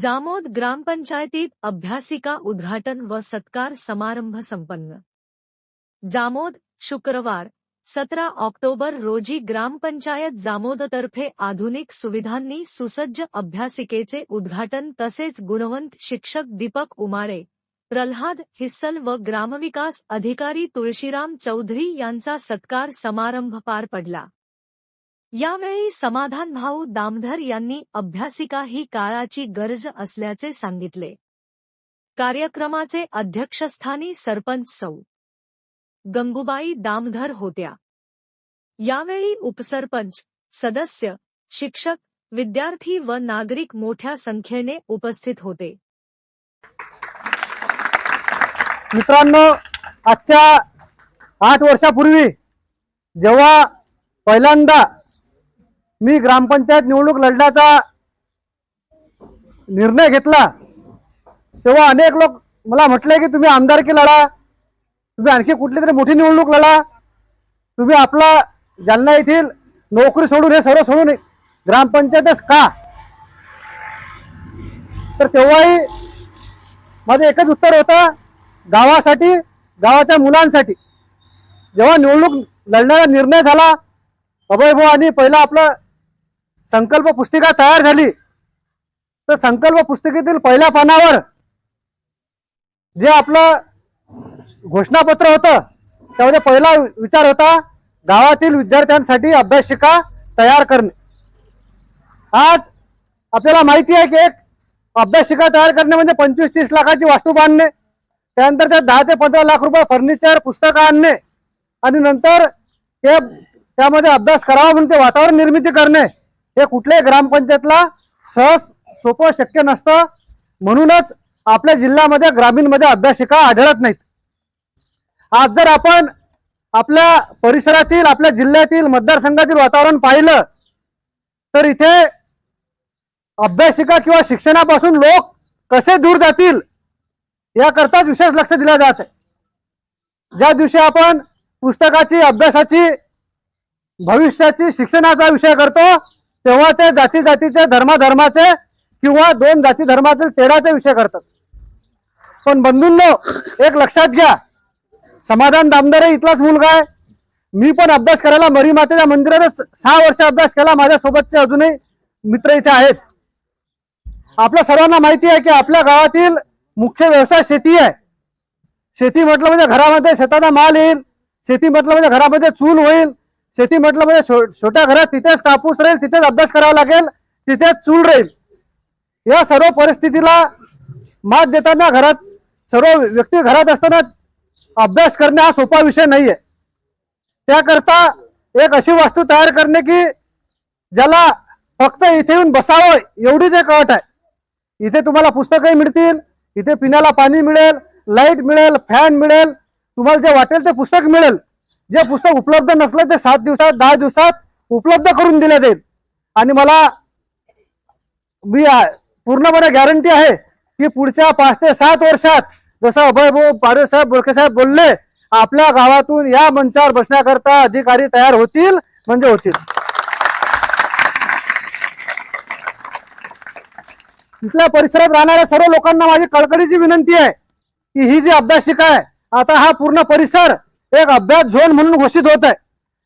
जामोद ग्रामपंचायतीत अभ्यासिका उद्घाटन व सत्कार समारंभ संपन्न. जामोद शुक्रवार सतरा ऑक्टोबर रोजी ग्रामपंचायत जामोदतर्फे आधुनिक सुविधांनी सुसज्ज अभ्यासिकेचे उद्घाटन तसेच गुणवंत शिक्षक दीपक उमाळे प्रल्हाद हिस्सल व ग्रामविकास अधिकारी तुळशीराम चौधरी यांचा सत्कार समारंभ पार पडला. यावेळी समाधान भाऊ दामधर यांनी अभ्यासिका ही काळाची गरज असल्याचे सांगितले. कार्यक्रमाचे अध्यक्षस्थानी सरपंच सौ. गंगूबाई दामधर होत्या. यावेळी उपसरपंच सदस्य शिक्षक विद्यार्थी व नागरिक मोठ्या संख्येने उपस्थित होते. मित्रांनो आजच्या आठ वर्षापूर्वी जेव्हा पहिल्यांदा मी ग्रामपंचायत निवडणूक लढण्याचा निर्णय घेतला. तेव्हा अनेक लोक मला म्हटले की तुम्ही आमदारकी लढा तुम्ही आणखी कुठली तरी मोठी निवडणूक लढा तुम्ही आपला जालना येथील नोकरी सोडून हे सर्व सोडून ग्रामपंचायतच का? तर तेव्हाही माझं एकच उत्तर होतं गावासाठी गावाच्या मुलांसाठी. जेव्हा निवडणूक लढण्याचा निर्णय झाला अभय भाऊ आणि पहिला आपलं संकल्प पुस्तिका तयार झाली. तर संकल्प पुस्तिकेतील पहिल्या पानावर जे आपलं घोषणापत्र होतं त्यामध्ये पहिला विचार होता गावातील विद्यार्थ्यांसाठी अभ्यासिका तयार करणे. आज आपल्याला माहिती आहे की एक अभ्यासिका तयार करणे म्हणजे पंचवीस तीस लाखाची वास्तू बांधणे. त्यानंतर त्या दहा ते पंधरा लाख रुपये फर्निचर पुस्तकं आणणे. आणि नंतर ते त्यामध्ये अभ्यास करावा म्हणून ते वातावरण निर्मिती करणे. हे कुठल्याही ग्रामपंचायतला सहज सोपं शक्य नसतं. म्हणूनच आपल्या जिल्ह्यामध्ये ग्रामीणमध्ये अभ्यासिका आढळत नाहीत. आज जर आपण आपल्या परिसरातील आपल्या जिल्ह्यातील मतदारसंघातील वातावरण पाहिलं तर इथे अभ्यासिका किंवा शिक्षणापासून लोक कसे दूर जातील याकरताच विशेष लक्ष दिलं जात आहे. ज्या दिवशी आपण पुस्तकाची अभ्यासाची भविष्याची शिक्षणाचा विषय करतो तेव्हा ते जाती जातीचे धर्माधर्माचे किंवा दोन जाती धर्मातील तेराचा विषय करतात. पण बंधूंनो एक लक्षात घ्या. समाधान दामदारे इथलाच मुलगा आहे. मी पण अभ्यास करायला मरी मातेच्या मंदिरातच सहा वर्ष अभ्यास केला. माझ्यासोबतचे अजूनही मित्र इथे आहेत. आपल्या सर्वांना माहिती आहे की आपल्या गावातील मुख्य व्यवसाय शेती आहे. शेती म्हटलं म्हणजे घरामध्ये शेताचा माल येईल. शेती म्हटलं म्हणजे घरामध्ये चूल होईल. शेती म्हटलं म्हणजे छोट्या घरात तिथेच कापूस राहील तिथेच अभ्यास करावा लागेल तिथेच चूल राहील. या सर्व परिस्थितीला मात देताना घरात सर्व व्यक्ती घरात असताना अभ्यास करणे हा सोपा विषय नाही आहे त्याकरता एक अशी वस्तू तयार करणे की ज्याला फक्त इथे येऊन बसावं एवढीच एक अट आहे. इथे तुम्हाला पुस्तकही मिळतील इथे पिण्याला पाणी मिळेल लाइट मिळेल फॅन मिळेल तुम्हाला जे वाटेल ते पुस्तक मिळेल. जे पुस्तक उपलब्ध नसलं ते सात दिवसात दहा दिवसात उपलब्ध करून दिले जाईल. आणि मला मी पूर्णपणे गॅरंटी आहे की पुढच्या पाच ते सात वर्षात जसं अभय भाऊ पारे साहेब बोरखे साहेब बोलले आपल्या गावातून या मंचावर बसण्याकरता अधिकारी तयार होतील म्हणजे होतील. तिथल्या परिसरात राहणाऱ्या सर्व लोकांना माझी कळकळीची विनंती आहे की ही जी अभ्यासिका आहे आता हा पूर्ण परिसर एक अभ्यास झोन म्हणून घोषित होत आहे.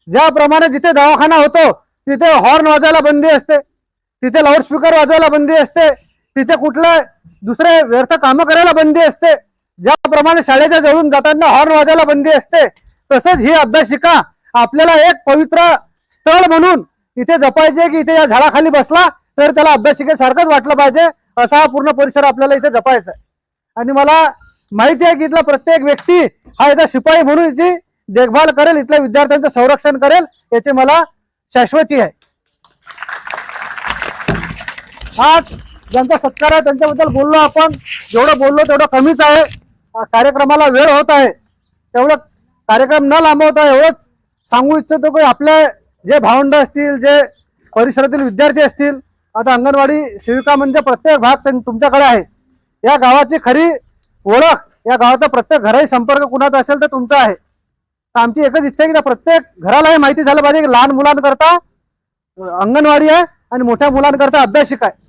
ज्याप्रमाणे जिथे दवाखाना होतो तिथे हॉर्न वाजवायला बंदी असते. तिथे लाऊडस्पीकर वाजवायला बंदी असते. तिथे कुठलं दुसरे व्यर्थ कामं करायला बंदी असते. ज्याप्रमाणे शाळेच्या जवळून जाताना हॉर्न वाजायला बंदी असते. तसंच ही अभ्यासिका आपल्याला एक पवित्र स्थळ म्हणून इथे जपायचे की इथे या झाडाखाली बसला तर त्याला अभ्यासिकेसारखंच वाटलं पाहिजे असा हा पूर्ण परिसर आपल्याला इथे जपायचा आहे. आणि मला माहिती आहे की इथला प्रत्येक व्यक्ती हा इथं शिपाई म्हणून इथे देखभाल करेल इथल्या विद्यार्थ्यांचं संरक्षण करेल याची मला शाश्वती आहे. आज ज्यांचा सत्कार आहे त्यांच्याबद्दल बोललो आपण. जेवढं बोललो तेवढं कमीच आहे. कार्यक्रमाला वेळ होत आहे. तेवढं कार्यक्रम न लांबवता एवढंच सांगू इच्छितो की आपले जे भावंड असतील जे परिसरातील विद्यार्थी असतील आता अंगणवाडी सेविका म्हणजे प्रत्येक भाग त्यां- तुमच्याकडे आहे. या गावाची खरी ओळख. या गावाचा प्रत्येक घराही संपर्क कुणाचा असेल तर तुमचा आहे. तर आमची एकच इच्छा आहे की प्रत्येक घराला हे माहिती झालं पाहिजे की लहान मुलांकरता अंगणवाडी आहे आणि मोठ्या मुलांकरता अभ्यासिका आहे.